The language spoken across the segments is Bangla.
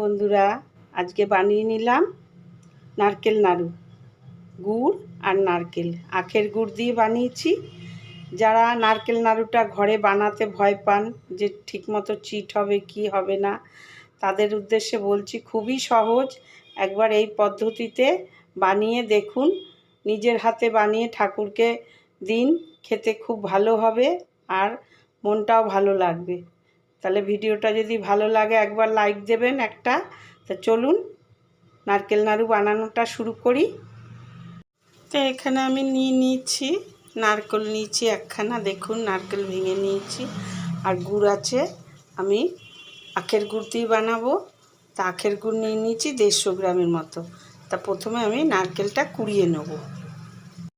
বন্ধুরা, আজকে বানিয়ে নিলাম নারকেল নাড়ু, গুড় আর নারকেল। আখের গুড় দিয়ে বানিয়েছি। যারা নারকেল নাড়ুটা ঘরে বানাতে ভয় পান যে ঠিকমতো চিট হবে কি হবে না, তাদের উদ্দেশ্যে বলছি খুবই সহজ। একবার এই পদ্ধতিতে বানিয়ে দেখুন। নিজের হাতে বানিয়ে ঠাকুরকে দিন, খেতে খুব ভালো হবে আর মনটাও ভালো লাগবে। তাহলে ভিডিওটা যদি ভালো লাগে, একবার লাইক দেবেন একটা। তা চলুন, নারকেল নাড়ু বানানোটা শুরু করি। তো এখানে আমি নিয়ে নিয়েছি, নারকেল নিয়েছি একখানা, দেখুন নারকেল ভেঙে নিয়েছি। আর গুড় আছে, আমি আখের গুড় দিয়ে বানাবো। তা আখের গুড় নিয়ে নিয়েছি দেড়শো গ্রামের মতো। তা প্রথমে আমি নারকেলটা কুড়িয়ে নেব।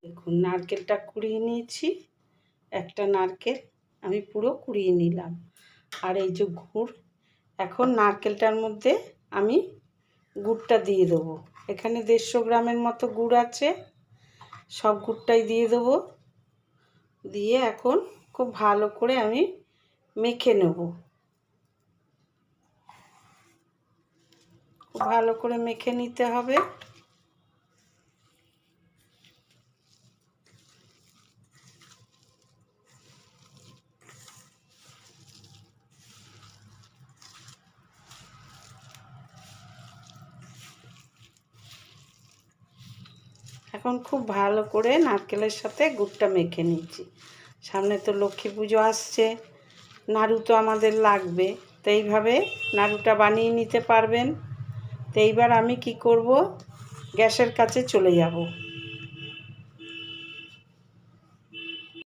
দেখুন, নারকেলটা কুড়িয়ে নিয়েছি। একটা নারকেল আমি পুরো কুড়িয়ে নিলাম। আর এই যে গুড়, এখন নারকেলটার মধ্যে আমি গুড়টা দিয়ে দেবো। এখানে দেড়শো গ্রামের মতো গুড় আছে, সব গুড়টাই দিয়ে দেবো। দিয়ে এখন খুব ভালো করে আমি মেখে নেব। খুব ভালো করে মেখে নিতে হবে। এখন খুব ভালো করে নারকেলের সাথে গুড়টা মেখে নিচ্ছি। সামনে তো লক্ষ্মী পুজো আসছে, নাড়ু তো আমাদের লাগবে, তো এইভাবে নাড়ুটা বানিয়ে নিতে পারবেন। তো এইবার আমি কি করব? গ্যাসের কাছে চলে যাব।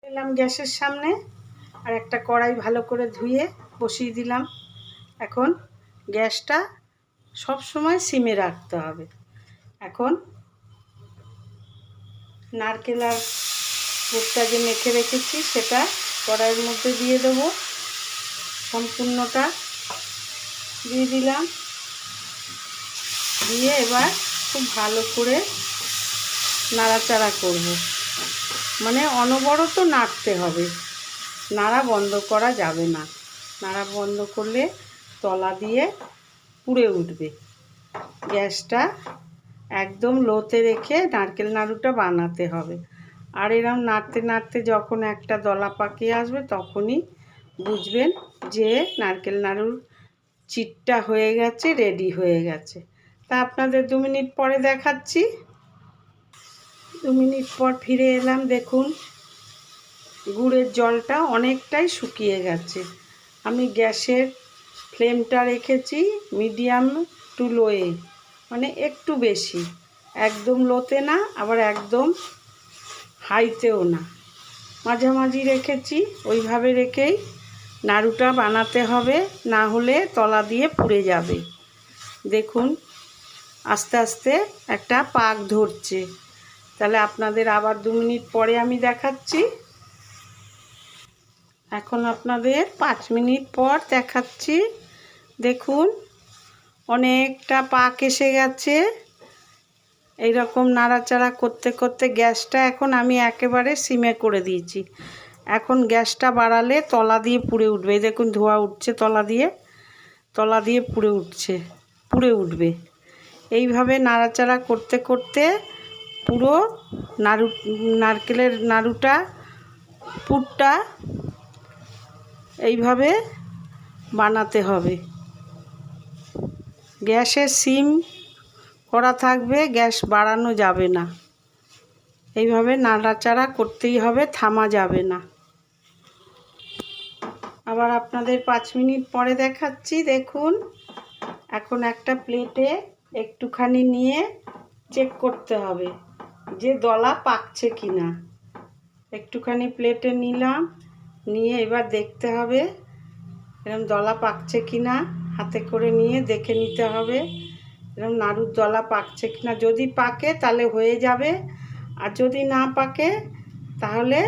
এলাম গ্যাসের সামনে, আর একটা কড়াই ভালো করে ধুয়ে বসিয়ে দিলাম। এখন গ্যাসটা সব সময় সিমে রাখতে হবে। এখন নারকেল আর গুড়টা যে মেখে রেখেছি, সেটা কড়াইয়ের মধ্যে দিয়ে দেবো। সম্পূর্ণটা দিয়ে দিলাম। দিয়ে এবার খুব ভালো করে নাড়াচাড়া করব। মানে অনবরত নাড়তে হবে। নাড়া বন্ধ করা যাবে না। নাড়া বন্ধ করলে তলা দিয়ে পুড়ে উঠবে। গ্যাসটা একদম লোতে রেখে নারকেল নাড়ুটা বানাতে হবে। আর এরম নাড়তে নাড়তে যখন একটা দলা পাকিয়ে আসবে, তখনই বুঝবেন যে নারকেল নাড়ুর চিটটা হয়ে গেছে, রেডি হয়ে গেছে। তা আপনাদের দু মিনিট পরে দেখাচ্ছি। দু মিনিট পর ফিরে এলাম, দেখুন গুড়ের জলটা অনেকটাই শুকিয়ে গেছে। আমি গ্যাসের ফ্লেমটা রেখেছি মিডিয়াম টু লোয়ে। মানে একটু বেশি। একদম লোতে না, আবার একদম হাইতেও না। মাঝামাঝি রেখেছি, ওইভাবে রেখেই নাড়ুটা বানাতে হবে, না হলে তলা দিয়ে পুড়ে যাবে। দেখুন, আস্তে আস্তে একটা পাক ধরছে। তাহলে আপনাদের আবার দু মিনিট পরে আমি দেখাচ্ছি। এখন আপনাদের পাঁচ মিনিট পর দেখাচ্ছি। দেখুন অনেকটা পাক এসে গেছে। এইরকম নাড়াচাড়া করতে করতে গ্যাসটা এখন আমি একেবারে সিমে করে দিয়েছি। এখন গ্যাসটা বাড়ালে তলা দিয়ে পুড়ে উঠবে। এই দেখুন ধোয়া উঠছে তলা দিয়ে। তলা দিয়ে পুড়ে উঠছে, পুড়ে উঠবে। এইভাবে নাড়াচাড়া করতে করতে পুরো নাড়ু, নারকেলের নাড়ুটা, পুরটা এইভাবে বানাতে হবে। গ্যাসের সিম করা থাকবে, গ্যাস বাড়ানো যাবে না। এইভাবে নাড়াচাড়া করতেই হবে, থামা যাবে না। আবার আপনাদের পাঁচ মিনিট পরে দেখাচ্ছি, দেখুন। এখন একটা প্লেটে একটুখানি নিয়ে চেক করতে হবে যে দলা পাকছে কি না একটুখানি প্লেটে নিলাম, নিয়ে এবার দেখতে হবে এরকম দলা পাকছে কি না হাতে করে নিয়ে দেখে নিতে হবে। এরকম নাড়ুর দলা পাকছে কি না যদি পাকে তাহলে হয়ে যাবে। আর যদি না পাকে তাহলে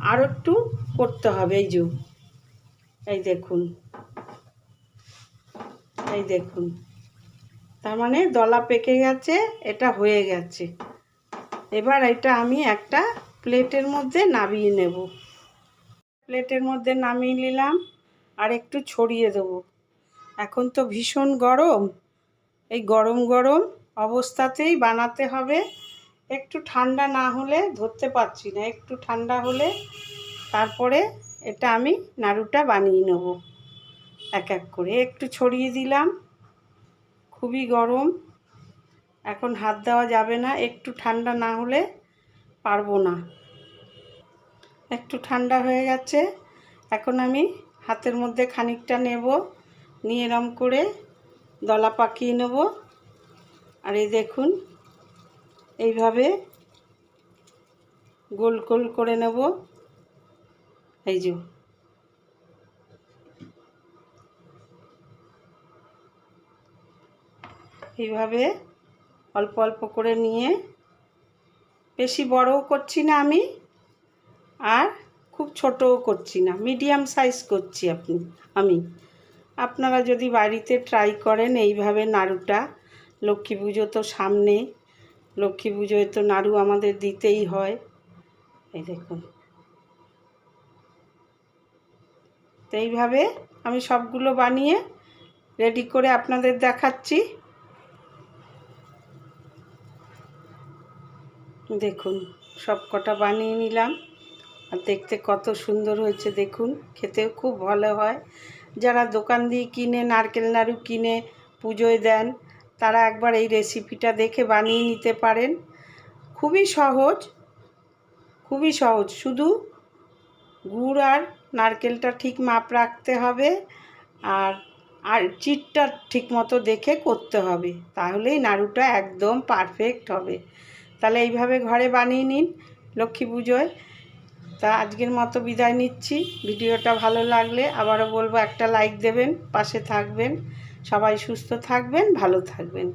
আরও একটু করতে হবে। এই যে, এই দেখুন এই দেখুন। তার মানে দলা পেকে গেছে, এটা হয়ে গেছে। এবার এটা আমি একটা প্লেটের মধ্যে নামিয়ে নেব। প্লেটের মধ্যে নামিয়ে নিলাম। আর একটু ছড়িয়ে দেবো। এখন তো ভীষণ গরম। এই গরম গরম অবস্থাতেই বানাতে হবে। একটু ঠান্ডা না হলে ধরতে পারছি না। একটু ঠান্ডা হলে তারপরে এটা আমি নাড়ুটা বানিয়ে নেব। এক এক করে একটু ছড়িয়ে দিলাম। খুবই গরম। এখন হাত দেওয়া যাবে না। একটু ঠান্ডা না হলে পারব না। একটু ঠান্ডা হয়ে গেছে। এখন আমি হাতের মধ্যে খানিকটা নেব, নিয়ে এরম করে দলা পাকিয়ে নেব। আর এই দেখুন, এইভাবে গোল গোল করে নেব। এই যে। এইভাবে অল্প অল্প করে নিয়ে, বেশি বড়ও করছি না আমি। আর খুব ছোটও করছি না মিডিয়াম সাইজ করছি আপনি, আমি। আপনারা যদি বাড়িতে ট্রাই করেন এইভাবে নাড়ুটা, লক্ষ্মী পুজো তো সামনে, লক্ষ্মী পুজোয় তো নাড়ু আমাদের দিতেই হয়। এই দেখুন। তো এইভাবে আমি সবগুলো বানিয়ে রেডি করে আপনাদের দেখাচ্ছি। দেখুন সব কটা বানিয়ে নিলাম। আর দেখতে কত সুন্দর হয়েছে দেখুন, খেতেও খুব ভালো হয়। যারা দোকান দিয়ে কিনে, নারকেল নাড়ু কিনে পুজোয় দেন, তারা একবার এই রেসিপিটা দেখে বানিয়ে নিতে পারেন। খুবই সহজ খুবই সহজ। শুধু গুড় আর নারকেলটা ঠিক মাপ রাখতে হবে আর আর চিটটা ঠিক মতো দেখে করতে হবে, তাহলেই নাড়ুটা একদম পারফেক্ট হবে। তাহলে এইভাবে ঘরে বানিয়ে নিন লক্ষ্মী পুজোয়। তা আজকের মতো বিদায় নিচ্ছি। ভিডিওটা ভালো লাগলে আবারও বলব একটা লাইক দেবেন, পাশে থাকবেন। সবাই সুস্থ থাকবেন, ভালো থাকবেন।